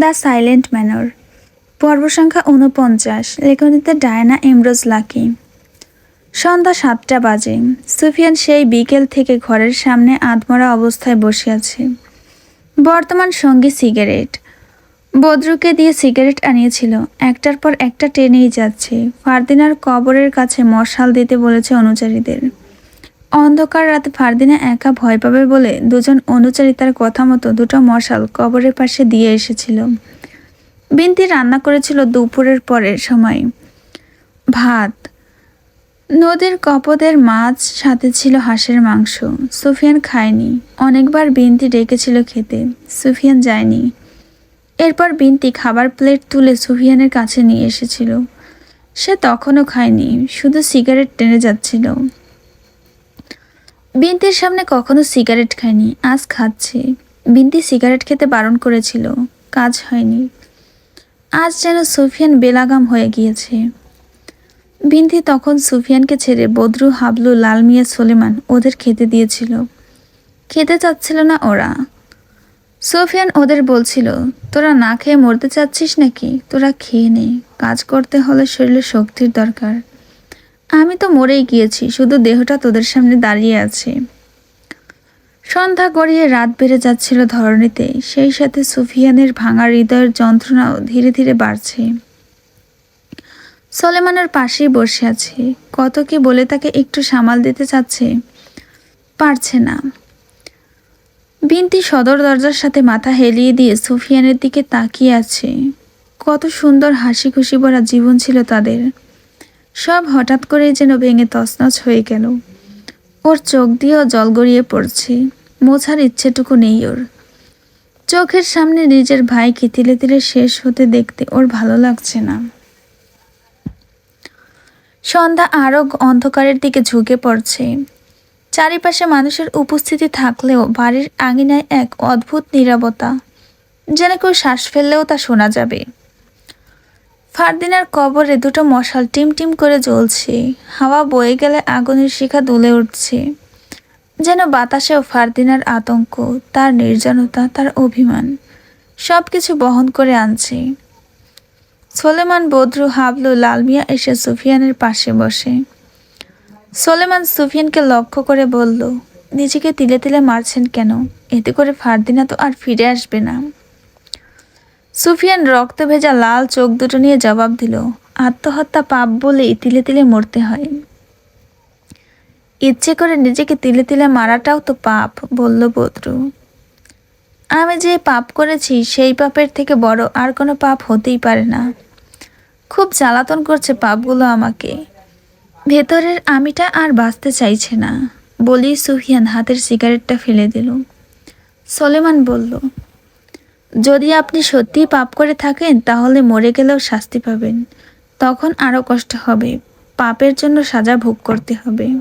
The silent manor. পর্ব সংখ্যা উনপঞ্চাশ লেখনীতে ডায়না এমরোজ লাকি। সন্ধ্যা সাতটা বাজে। সুফিয়ান সেই বিকেল থেকে ঘরের সামনে আধমরা অবস্থায় বসে আছে। বর্তমান সঙ্গী সিগারেট। বদ্রুকে দিয়ে সিগারেট আনিয়েছিল। একটার পর একটা টেনেই যাচ্ছে। ফারদিনার কবরের কাছে মশাল দিতে বলেছে অনুচারীদের। অন্ধকার রাতে ফারদিনা একা ভয় পাবে বলে দুজন অনুচারী তার কথা মতো দুটো মশাল কবরের পাশে দিয়ে এসেছিল। বিনতি রান্না করেছিল দুপুরের পরের সময়। ভাত, নদীর কপদের মাছ, সাথে ছিল হাঁসের মাংস। সুফিয়ান খায়নি। অনেকবার বিনতি ডেকেছিল খেতে। সুফিয়ান যায়নি। এরপর বিনতি খাবার প্লেট তুলে সুফিয়ানের কাছে নিয়ে এসেছিল। সে তখনও খায়নি, শুধু সিগারেট টেনে যাচ্ছিল। বিনতির সামনে কখনো সিগারেট খায়নি, আজ খাচ্ছে। বিনতি সিগারেট খেতে বারণ করেছিল, কাজ হয়নি। আজ যেন সুফিয়ান বেলাগাম হয়ে গিয়েছে। বিনতি তখন সুফিয়ানকে ছেড়ে বদরু, হাবলু লাল মিয়া সোলেমান ওদের খেতে দিয়েছিল। খেতে চাচ্ছিল না ওরা। সুফিয়ান ওদের বলছিল, তোরা না খেয়ে মরতে চাচ্ছিস নাকি? তোরা খেয়ে নে। কাজ করতে হলে শরীরে শক্তির দরকার। আমি তো মরেই গিয়েছি, শুধু দেহটা তোদের সামনে দাঁড়িয়ে আছে। সন্ধ্যা গড়িয়ে রাত বেড়ে যাচ্ছিল ধরণীতে, সেই সাথে সুফিয়ানের ভাঙা হৃদয়ের যন্ত্রণাও ধীরে ধীরে বাড়ছে। সলেমানের পাশেই বসে আছে, কত কি বলে তাকে একটু সামাল দিতে চাচ্ছে, পারছে না। বিনতি সদর দরজার সাথে মাথা হেলিয়ে দিয়ে সুফিয়ানের দিকে তাকিয়ে আছে, কত সুন্দর হাসি খুশি ভরা জীবন ছিল তাদের। সব হঠাৎ করেই যেন ভেঙে তছনছ হয়ে গেল। ওর চোখ দিয়েও জল গড়িয়ে পড়ছে। মোছার ইচ্ছেটুকু নেই ওর। চোখের সামনে নিজের ভাইকে তিলে তিলে শেষ হতে দেখতে ওর ভালো লাগছে না। সন্ধ্যা আরও অন্ধকারের দিকে ঝুঁকে পড়ছে। চারিপাশে মানুষের উপস্থিতি থাকলেও বাড়ির আঙিনায় এক অদ্ভুত নীরবতা। যেন কেউ শ্বাস ফেললেও তা শোনা যাবে। ফারদিনার কবরে দুটো মশাল টিম টিম করে জ্বলছে। হাওয়া বয়ে গেলে আগুনের শিখা দুলে উঠছে। যেন বাতাসেও ফারদিনার আতঙ্ক, তার নির্জনতা, তার অভিমান। সব কিছু বহন করে আনছে। সোলেমান বদরু, হাবলু, লালমিয়া এসে সুফিয়ানের পাশে বসে। সোলেমান সুফিয়ানকে লক্ষ্য করে বলল, নিজেকে তিলে তিলে মারছেন কেন? এতে করে ফারদিনা তো আর ফিরে আসবে না। সুফিয়ান রক্ত ভেজা লাল চোখ দুটো নিয়ে জবাব দিল, আত্মহত্যা পাপ বলেই তিলে তিলে মরতে হয়। ইচ্ছে করে নিজেকে তিলে তিলে মারাটাও তো পাপ, বলল বদরু। আমি যে পাপ করেছি, সেই পাপের থেকে বড় আর কোনো পাপ হতেই পারে না। খুব জ্বালাতন করছে পাপগুলো আমাকে। ভেতরের আমিটা আর বাঁচতে চাইছে না বলি সুফিয়ান হাতের সিগারেটটা ফেলে দিল। সলেমান বলল যদি আপনি সত্যিই পাপ করে থাকেন, তাহলে মরে গেলেও শাস্তি পাবেন। তখন আরও কষ্ট হবে। পাপের জন্য সাজা ভোগ করতে হবে।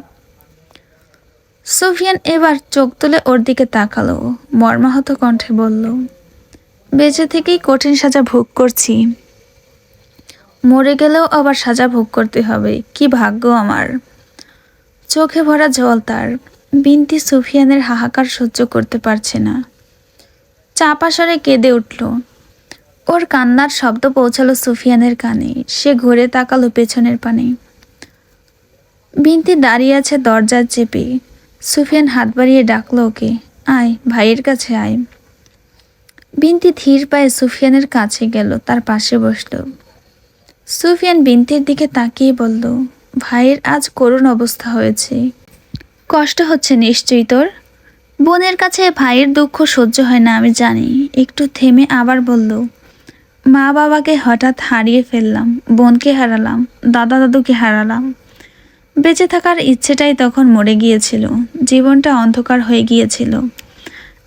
সুফিয়ান এবার চোখ তুলে ওর দিকে তাকালো। মর্মাহত কণ্ঠে বলল, বেঁচে থেকেই কঠিন সাজা ভোগ করছি। মরে গেলেও আবার সাজা ভোগ করতে হবে। কি ভাগ্য আমার। চোখে ভরা জল তার। বিনতি সুফিয়ানের হাহাকার সহ্য করতে পারছে না। চাপাসরে কেঁদে উঠল। ওর কান্নার শব্দ পৌঁছালো সুফিয়ানের কানে। সে ঘুরে তাকালো পেছনের পানে। বিনতি দাঁড়িয়ে আছে দরজার চেপে। সুফিয়ান হাত বাড়িয়ে ডাকলো ওকে, আয়, ভাইয়ের কাছে আয়। বিনতি ধীর পায়ে সুফিয়ানের কাছে গেল, তার পাশে বসল। সুফিয়ান বিনতির দিকে তাকিয়ে বলল, ভাইয়ের আজ করুণ অবস্থা হয়েছে। কষ্ট হচ্ছে নিশ্চয়ই তোর? বোনের কাছে ভাইয়ের দুঃখ সহ্য হয় না, আমি জানি। একটু থেমে আবার বলল, মা বাবাকে হঠাৎ হারিয়ে ফেললাম, বোনকে হারালাম, দাদা দাদুকে হারালাম। বেঁচে থাকার ইচ্ছেটাই তখন মরে গিয়েছিল, জীবনটা অন্ধকার হয়ে গিয়েছিল।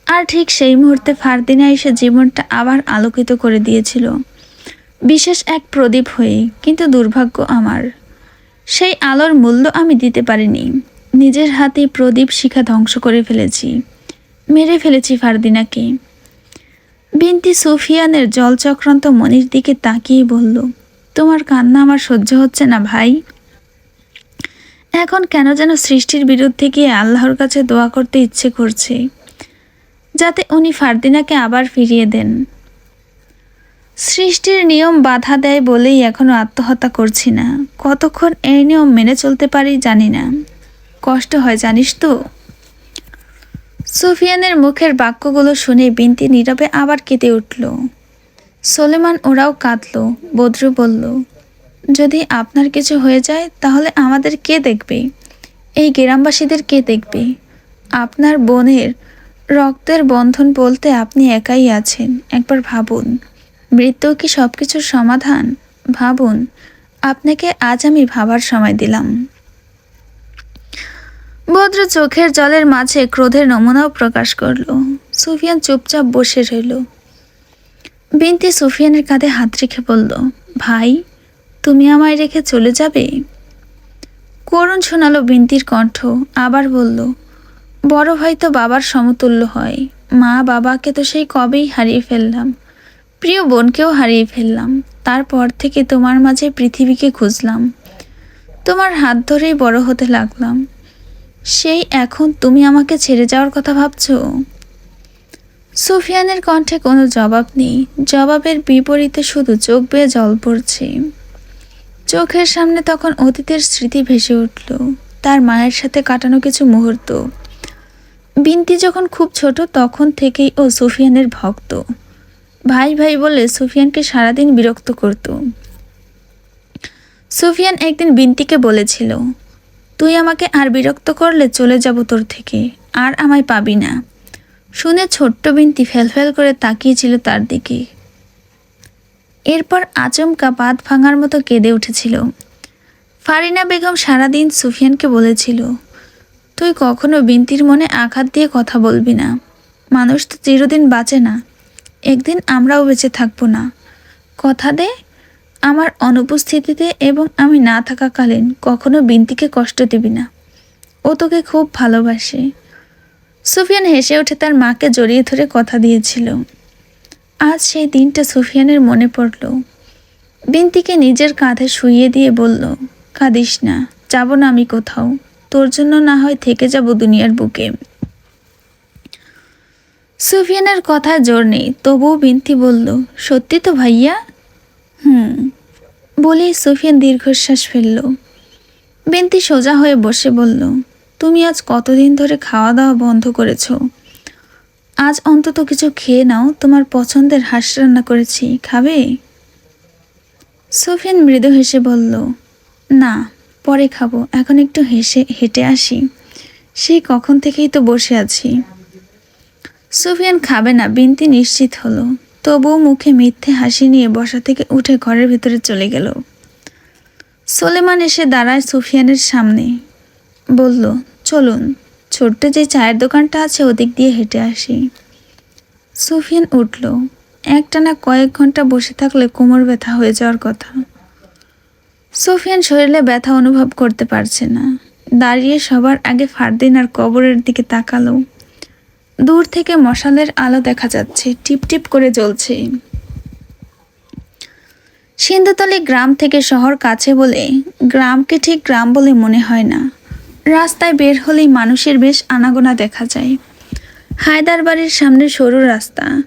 আর ঠিক সেই মুহূর্তে ফারদিনা এসে জীবনটা আবার আলোকিত করে দিয়েছিল। বিশেষ এক প্রদীপ হয়ে, কিন্তু দুর্ভাগ্য আমার। সেই আলোর মূল্য আমি দিতে পারিনি। নিজের হাতে প্রদীপ শিখা ধ্বংস করে ফেলেছি। মেরে ফেলেছি ফারদিনাকে। বিনতি সুফিয়ানের জলচক্রান্ত মনির দিকে তাকিয়ে বলল, তোমার কান্না আমার সহ্য হচ্ছে না ভাই। এখন কেন যেন সৃষ্টির বিরুদ্ধে গিয়ে আল্লাহর কাছে দোয়া করতে ইচ্ছে করছে, যাতে উনি ফারদিনাকে আবার ফিরিয়ে দেন। সৃষ্টির নিয়ম বাধা দেয় বলেই এখনও আত্মহত্যা করছি না। কতক্ষণ এই নিয়ম মেনে চলতে পারি জানি না। কষ্ট হয়, জানিস তো। সুফিয়ানের মুখের বাক্যগুলো শুনে বিনতি নীরবে আবার কেঁদে উঠল। সোলেমান ওরাও কাঁদল, বদ্রু বলল, যদি আপনার কিছু হয়ে যায়, তাহলে আমাদের কে দেখবে? এই গ্রামবাসীদের কে দেখবে? আপনার বোনের রক্তের বন্ধন বলতে আপনি একাই আছেন, একবার ভাবুন। মৃত্যু কি সব কিছুর সমাধান? ভাবুন, আপনাকে আজ আমি ভাবার সময় দিলাম। ভদ্র চোখের জলের মাঝে ক্রোধের নমুনাও প্রকাশ করল। সুফিয়ান চুপচাপ বসে রইল। বিনতি সুফিয়ানের কাঁধে হাত রেখে বলল, ভাই, তুমি আমায় রেখে চলে যাবে? করুণ শোনালো বিনতির কণ্ঠ, আবার বলল, বড় ভাই তো বাবার সমতুল্য হয়। মা বাবাকে তো সেই কবেই হারিয়ে ফেললাম। প্রিয় বোনকেও হারিয়ে ফেললাম। তারপর থেকে তোমার মাঝে পৃথিবীকে খুঁজলাম। তোমার হাত ধরেই বড় হতে লাগলাম। সেই এখন তুমি আমাকে ছেড়ে যাওয়ার কথা ভাবছ? সুফিয়ানের কণ্ঠে কোনো জবাব নেই। জবাবের বিপরীতে শুধু চোখ বেয়ে জল পড়ছে। চোখের সামনে তখন অতীতের স্মৃতি ভেসে উঠল। তার মায়ের সাথে কাটানো কিছু মুহূর্ত। বিনতি যখন খুব ছোট, তখন থেকেই ও সুফিয়ানের ভক্ত। ভাই ভাই বলে সুফিয়ানকে সারাদিন বিরক্ত করত। সুফিয়ান একদিন বিনতিকে বলেছিল তুই আমাকে আর বিরক্ত করলে চলে যাব তোর থেকে, আর আমায় পাবি না। শুনে ছোট্ট বিনতি ফেলফেল করে তাকিয়েছিল তার দিকে। এরপর আচমকা বাদ ভাঙার মতো কেঁদে উঠেছিল। ফারিনা বেগম সারাদিন সুফিয়ানকে বলেছিল, তুই কখনো বিনতির মনে আঘাত দিয়ে কথা বলবি না। মানুষ তো চিরদিন বাঁচে না। একদিন আমরাও বেঁচে থাকব না। কথা দে আমার অনুপস্থিতিতে এবং আমি না থাকাকালীন কখনো বিনতিকে কষ্ট দিবি না। ও তোকে খুব ভালোবাসে। সুফিয়ান হেসে উঠে তার মাকে জড়িয়ে ধরে কথা দিয়েছিল। আজ সেই দিনটা সুফিয়ানের মনে পড়ল। বিনতিকে নিজের কাঁধে শুইয়ে দিয়ে বলল, কাঁদিস না, যাব না আমি কোথাও। তোর জন্য না হয় থেকে যাব দুনিয়ার বুকে। সুফিয়ানের কথা জোর নেই, তবুও বিনতি বলল, সত্যি তো ভাইয়া? হুম। বলে সুফিয়ান দীর্ঘশ্বাস ফেলল। বিনতি সোজা হয়ে বসে বলল, তুমি আজ কতদিন ধরে খাওয়া দাওয়া বন্ধ করেছ? আজ অন্তত কিছু খেয়ে নাও, তোমার পছন্দের হাঁস রান্না করেছি। খাবে? সুফিয়ান মৃদু হেসে বলল, না, পরে খাব। এখন একটু হেসে, হেঁটে আসি। সেই কখন থেকেই তো বসে আছি। সুফিয়ান খাবে না, বিনতি নিশ্চিত হলো। তবুও মুখে মিথ্যে হাসি নিয়ে বসা থেকে উঠে ঘরের ভেতরে চলে গেল। সোলেমান এসে দাঁড়ায় সুফিয়ানের সামনে। বলল, চলুন, ছোট্ট যে চায়ের দোকানটা আছে ওদিক দিয়ে হেঁটে আসি। সুফিয়ান উঠল। একটানা কয়েক ঘণ্টা বসে থাকলে কোমর ব্যথা হয়ে যাওয়ার কথা। সুফিয়ান শরীরে ব্যথা অনুভব করতে পারছে না। দাঁড়িয়ে সবার আগে ফারদিন আর কবরের দিকে তাকালো। দূর থেকে মশালের আলো দেখা যাচ্ছে, টিপ টিপ করে জ্বলছে। সিন্ধুতলি গ্রাম থেকে শহর কাছে বলে, গ্রামকে ঠিক গ্রাম বলে মনে হয় না। রাস্তায় বের হলেই মানুষের বেশ আনাগোনা দেখা যায়। হায়দার বাড়ির সামনে সরু রাস্তা।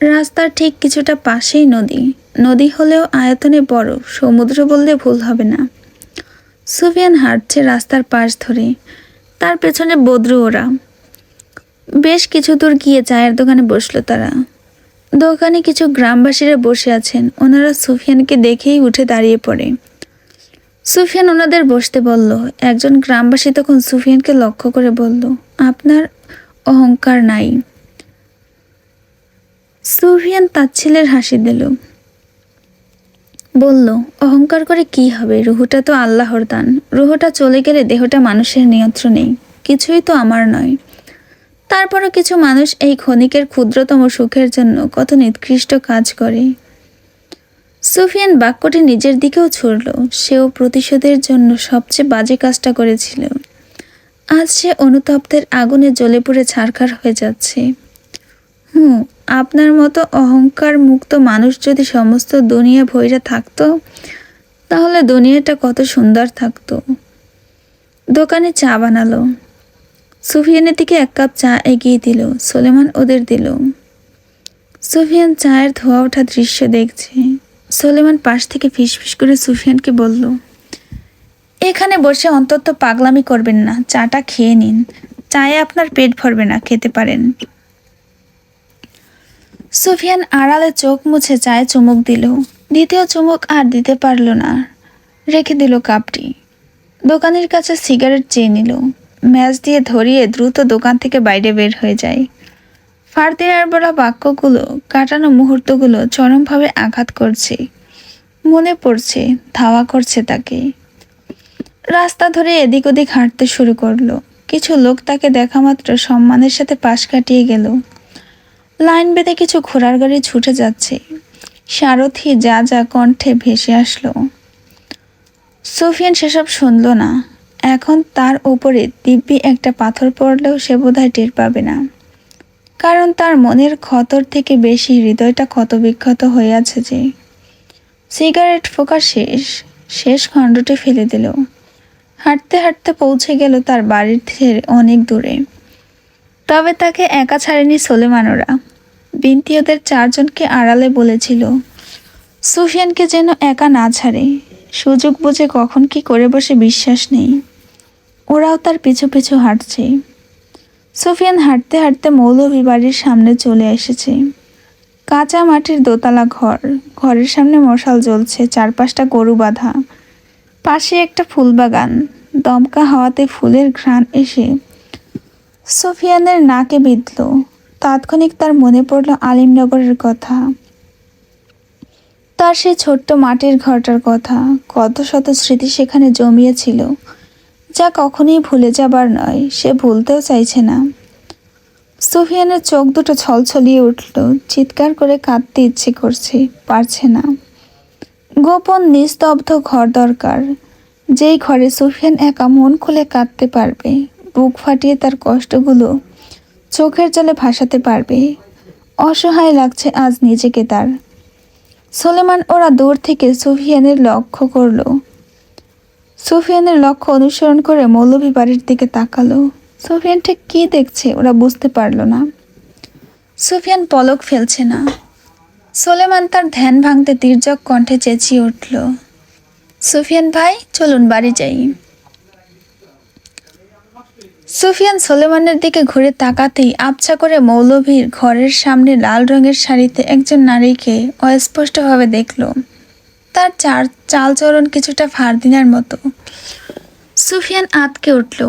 রাস্তার ঠিক কিছুটা পাশেই নদী। নদী হলেও আয়তনে বড়, সমুদ্র বললে ভুল হবে না। সুফিয়ান হাঁটছে রাস্তার পাশ ধরে। তার পেছনে বদ্রু ওরা। বেশ কিছু দূর গিয়ে চায়ের দোকানে বসল তারা। দোকানে কিছু গ্রামবাসীরা বসে আছেন। ওনারা সুফিয়ানকে দেখেই উঠে দাঁড়িয়ে পড়ে। সুফিয়ান ওনাদের বসতে বলল। একজন গ্রামবাসী তখন সুফিয়ানকে লক্ষ্য করে বলল, আপনার অহংকার নাই। সুফিয়ান তাচ্ছিলের হাসি দিল। বলল, অহংকার করে কি হবে? রুহুটা তো আল্লাহর দান। রুহুটা চলে গেলে দেহটা মানুষের নিয়ন্ত্রণেই কিছুই তো আমার নয়। তারপরও কিছু মানুষ এই ক্ষণিকের ক্ষুদ্রতম সুখের জন্য কত নিকৃষ্ট কাজ করে। সুফিয়ান বাক্যটি নিজের দিকেও ছুড়ল। সেও প্রতিশোধের জন্য সবচেয়ে বাজে কাজটা করেছিল। আজ সে অনুতপ্তের আগুনে জ্বলে পুড়ে ছারখার হয়ে যাচ্ছে। হুম আপনার মতো অহংকার মুক্ত মানুষ যদি সমস্ত দুনিয়া ভৈরা থাকতো, তাহলে দুনিয়াটা কত সুন্দর থাকতো। দোকানে চা বানালো। সুফিয়ানের দিকে এক কাপ চা এগিয়ে দিল, সোলেমান ওদের দিল। সুফিয়ান চায়ের ধোয়া ওঠা দৃশ্য দেখছে। সোলেমান পাশ থেকে ফিসফিস করে সুফিয়ানকে বলল, এখানে বসে অন্তত পাগলামি করবেন না, চাটা খেয়ে নিন। চায়ে আপনার পেট ভরবে না, খেতে পারেন। সুফিয়ান আড়ালে চোখ মুছে চায়ে চুমুক দিল। দ্বিতীয় চুমুক আর দিতে পারল না। রেখে দিল কাপটি। দোকানের কাছে সিগারেট চেয়ে নিল। ম্যাচ দিয়ে ধরিয়ে দ্রুত দোকান থেকে বাইরে বের হয়ে যায়। ফারদিনার বলা বাক্যগুলো কাটানো মুহূর্তগুলো চরমভাবে আঘাত করছে। মনে পড়ছে, ধাওয়া করছে তাকে। রাস্তা ধরে এদিক ওদিক হাঁটতে শুরু করল। কিছু লোক তাকে দেখা মাত্র সম্মানের সাথে পাশ কাটিয়ে গেল। লাইন বেঁধে কিছু ঘোড়ার গাড়ি ছুটে যাচ্ছে। সারথি যা যা কণ্ঠে ভেসে আসলো। সুফিয়ান সেসব শুনল না। এখন তার উপরে দিব্যি একটা পাথর পড়লেও সে বোধহয় টের পাবে না। কারণ তার মনের ক্ষতর থেকে বেশি হৃদয়টা ক্ষত বিক্ষত হয়ে আছে যে। সিগারেট ফোকা শেষ শেষ খণ্ডটি ফেলে দিল। হাঁটতে হাঁটতে পৌঁছে গেল তার বাড়ির থেকে অনেক দূরে। তবে তাকে একা ছাড়েনি সোলেমানোরা বিনতি ওদের চারজনকে আড়ালে বলেছিল, সুফিয়ানকে যেন একা না ছাড়ে। সুযোগ বুঝে কখন কি করে বসে বিশ্বাস নেই। ওরাও তার পিছু পিছু হাঁটছে। সুফিয়ান হাঁটতে হাঁটতে মৌলভী বাড়ির সামনে চলে এসেছে। কাঁচা মাটির দোতলা ঘর। ঘরের সামনে মশাল জ্বলছে, চারপাশটা গরু বাঁধা। পাশে একটা ফুল বাগান দমকা হাওয়াতে ফুলের ঘ্রাণ এসে সুফিয়ানের নাকে বিঁধল। তাৎক্ষণিক তার মনে পড়ল আলিমনগরের কথা। তার সেই ছোট্ট মাটির ঘরটার কথা। কত শত স্মৃতি সেখানে জমিয়েছিল। যা কখনোই ভুলে যাবার নয়, সে ভুলতেও চাইছে না। সুফিয়ানের চোখ দুটো ছলছলিয়ে উঠল, চিৎকার করে কাঁদতে ইচ্ছে করছে, পারছে না। গোপন নিস্তব্ধ ঘর দরকার, যেই ঘরে সুফিয়ান একা মন খুলে কাঁদতে পারবে, বুক ফাটিয়ে তার কষ্টগুলো চোখের জলে ভাসাতে পারবে, অসহায় লাগছে আজ নিজেকে তার। সোলেমান ওরা দূর থেকে সুফিয়ানের লক্ষ্য করল। সুফিয়ানের লক্ষ্য অনুসরণ করে মৌলভী বাড়ির দিকে তাকালো। সুফিয়ান ঠিক কী দেখছে ওরা বুঝতে পারল না। সুফিয়ান পলক ফেলছে না। সোলেমান তার ধ্যান ভাঙতে তির্যক কণ্ঠে চেঁচিয়ে উঠল, সুফিয়ান ভাই, চলুন বাড়ি যাই। সুফিয়ান সোলেমানের দিকে ঘুরে তাকাতেই আবছা করে মৌলভীর ঘরের সামনে লাল রঙের শাড়িতে একজন নারীকে অস্পষ্টভাবে দেখল। তার চার চালচরণ কিছুটা ফারদিনার মতো। সুফিয়ান আতকে উঠল।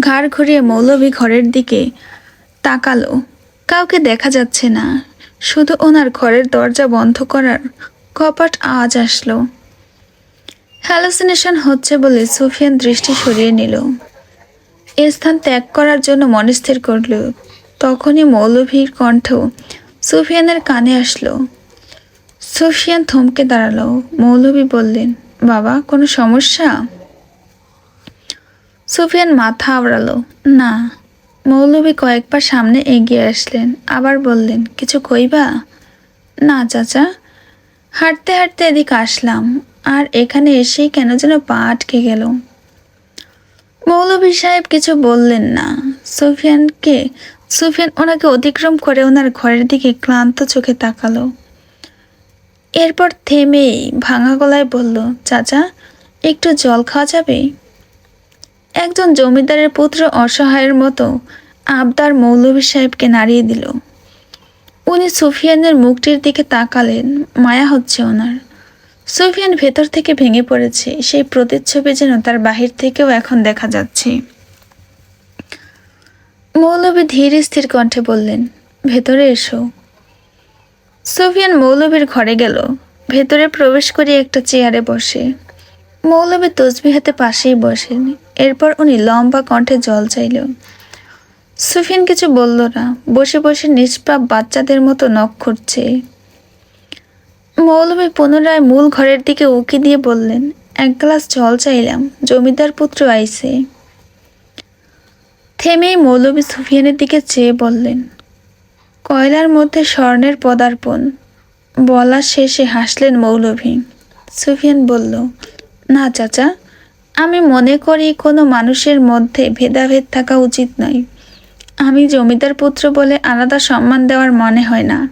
ঘাড় ঘুরিয়ে মৌলভী ঘরের দিকে তাকালো। কাউকে দেখা যাচ্ছে না। শুধু ওনার ঘরের দরজা বন্ধ করার কপাট আওয়াজ আসলো। হ্যালোসিনেশন হচ্ছে বলে সুফিয়ান দৃষ্টি সরিয়ে নিল। এ স্থান ত্যাগ করার জন্য মনস্থির করল। তখনই মৌলভীর কণ্ঠ সুফিয়ানের কানে আসলো। সুফিয়ান থমকে দাঁড়াল। মৌলভী বললেন, বাবা, কোনো সমস্যা? সুফিয়ান মাথা আওড়ালো, না। মৌলভী কয়েকবার সামনে এগিয়ে আসলেন, আবার বললেন, কিছু কইবা? না, চাচা। হাঁটতে হাঁটতে এদিকে আসলাম, আর এখানে এসেই কেন যেন পা আটকে গেল। মৌলভী সাহেব কিছু বললেন না। সুফিয়ানকে, সুফিয়ান ওনাকে অতিক্রম করে ওনার ঘরের দিকে ক্লান্ত চোখে তাকালো। এরপর থেমেই ভাঙা গলায় বলল, চাচা, একটু জল খাওয়া যাবে? একজন জমিদারের পুত্র অসহায়ের মতো আবদার মৌলভী সাহেবকে নাড়িয়ে দিল। উনি সুফিয়ানের মুখটির দিকে তাকালেন, মায়া হচ্ছে ওনার। সুফিয়ান ভেতর থেকে ভেঙে পড়েছে, সেই প্রতিচ্ছবি যেন তার বাহির থেকেও এখন দেখা যাচ্ছে। মৌলভী ধীর স্থির কণ্ঠে বললেন, ভেতরে এসো। সুফিয়ান মৌলভীর ঘরে গেল। ভেতরে প্রবেশ করে একটা চেয়ারে বসে। মৌলভী তসবি হাতে পাশেই বসেন। এরপর উনি লম্বা কণ্ঠে জল চাইল। সুফিয়ান কিছু বলল না। বসে বসে নিষ্পাপ বাচ্চাদের মতো নখ করছে মৌলভী পুনরায় মূল ঘরের দিকে উকি দিয়ে বললেন, এক গ্লাস জল চাইলাম। জমিদার পুত্র আইসে থেমেই মৌলভী সুফিয়ানের দিকে চেয়ে বললেন কয়লার মধ্যে স্বর্ণের পদার্পণ। বলা শেষে হাসলেন মৌলভী। সুফিয়ান বলল, না, চাচা, আমি মনে করি কোনো মানুষের মধ্যে ভেদাভেদ থাকা উচিত নয়। আমি জমিদার পুত্র বলে আলাদা সম্মান দেওয়ার মনে হয় না।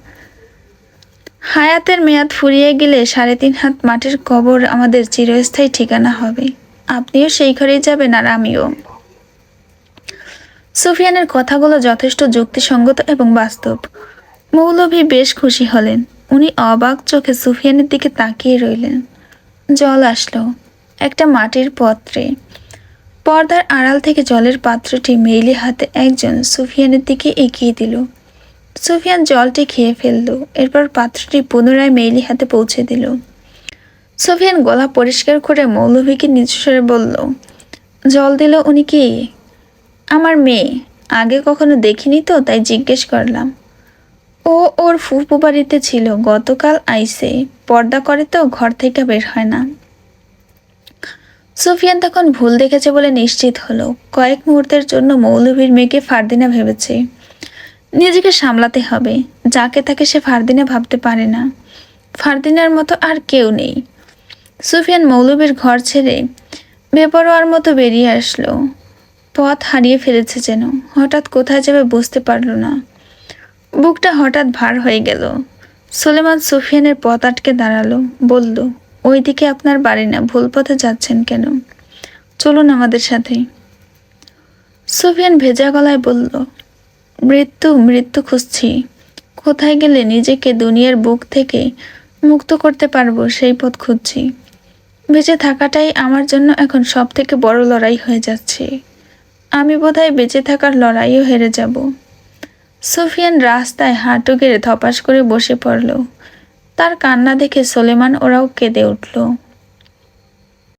হায়াতের মেয়াদ ফুরিয়ে গেলে সাড়ে তিন হাত মাটির কবর আমাদের চিরস্থায়ী ঠিকানা হবে। আপনিও সেই ঘরেই যাবেন আর আমিও। সুফিয়ানের কথাগুলো যথেষ্ট যুক্তিসঙ্গত এবং বাস্তব। মৌলভী বেশ খুশি হলেন। উনি অবাক চোখে সুফিয়ানের দিকে তাকিয়ে রইলেন। জল আসলো একটা মাটির পাত্রে। পর্দার আড়াল থেকে জলের পাত্রটি মেইলি হাতে একজন সুফিয়ানের দিকে এগিয়ে দিল। সুফিয়ান জলটি খেয়ে ফেলল, এরপর পাত্রটি পুনরায় মেইলি হাতে পৌঁছে দিল। সুফিয়ান গলা পরিষ্কার করে মৌলভীকে নিজস্বরে বলল, জল দিল উনি কি? আমার মেয়ে। আগে কখনো দেখিনি তো, তাই জিজ্ঞেস করলাম। ও ওর ফুফু বাড়িতে ছিল, গতকাল আইসে। পর্দা করে তো, ঘর থেকে বের হয় না। সুফিয়ান তখন ভুল দেখেছে বলে নিশ্চিত হলো। কয়েক মুহূর্তের জন্য মৌলভীর মেয়েকে ফারদিনা ভেবেছে। নিজেকে সামলাতে হবে। যাকে তাকে সে ফারদিনা ভাবতে পারে না। ফারদিনার মতো আর কেউ নেই। সুফিয়ান মৌলভীর ঘর ছেড়ে বেপরোয়ার মতো বেরিয়ে আসলো। পথ হারিয়ে ফেলেছে যেন। হঠাৎ কোথায় যাবে বুঝতে পারল না। বুকটা হঠাৎ ভার হয়ে গেল। সোলেমান সুফিয়ানের পথ আটকে দাঁড়াল। বলল, ওইদিকে আপনার বাড়ি না, ভুল পথে যাচ্ছেন কেন? চলুন আমাদের সাথে। সুফিয়ান ভেজা গলায় বলল, মৃত্যু মৃত্যু খুঁজছি। কোথায় গেলে নিজেকে দুনিয়ার বুক থেকে মুক্ত করতে পারব সেই পথ খুঁজছি। বেঁচে থাকাটাই আমার জন্য এখন সব থেকে বড় লড়াই হয়ে যাচ্ছে। আমি বোধহয় বেঁচে থাকার লড়াইও হেরে যাব। সুফিয়ান রাস্তায় হাঁটু গেড়ে ধপাস করে বসে পড়ল। তার কান্না দেখে সোলেমান ওরাও কেঁদে উঠল।